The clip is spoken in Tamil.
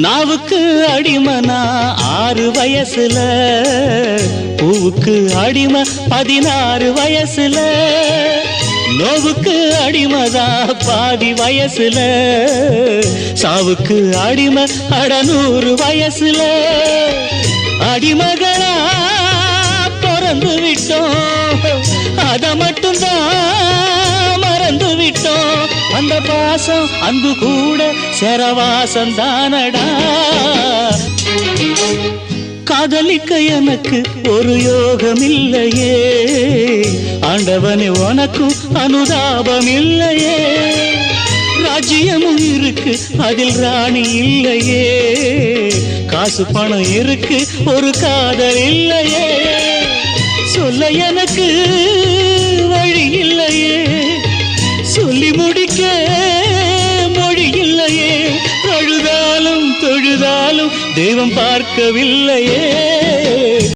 நாவுக்கு அடிமனா ஆறு வயசுல பூவுக்கு அடிமை பதினாறு வயசுல. நோவுக்கு அடிமதா பாதி வயசுல சாவுக்கு அடிமை அடநூறு வயசுல. அடிமகளா பிறந்து விட்டோம் அத மட்டும்தான் அந்த பாசம் அன்பு கூட செரவாசம் தானடா. காதலிக்க எனக்கு ஒரு யோகம் இல்லையே ஆண்டவனே உனக்கும் அனுதாபம் இல்லையே ராஜ்யமும் இருக்கு அதில் ராணி இல்லையே. காசு பணம் இருக்கு ஒரு காதல் இல்லையே. சொல்ல எனக்கு தெய்வம் பார்க்கவில்லையே.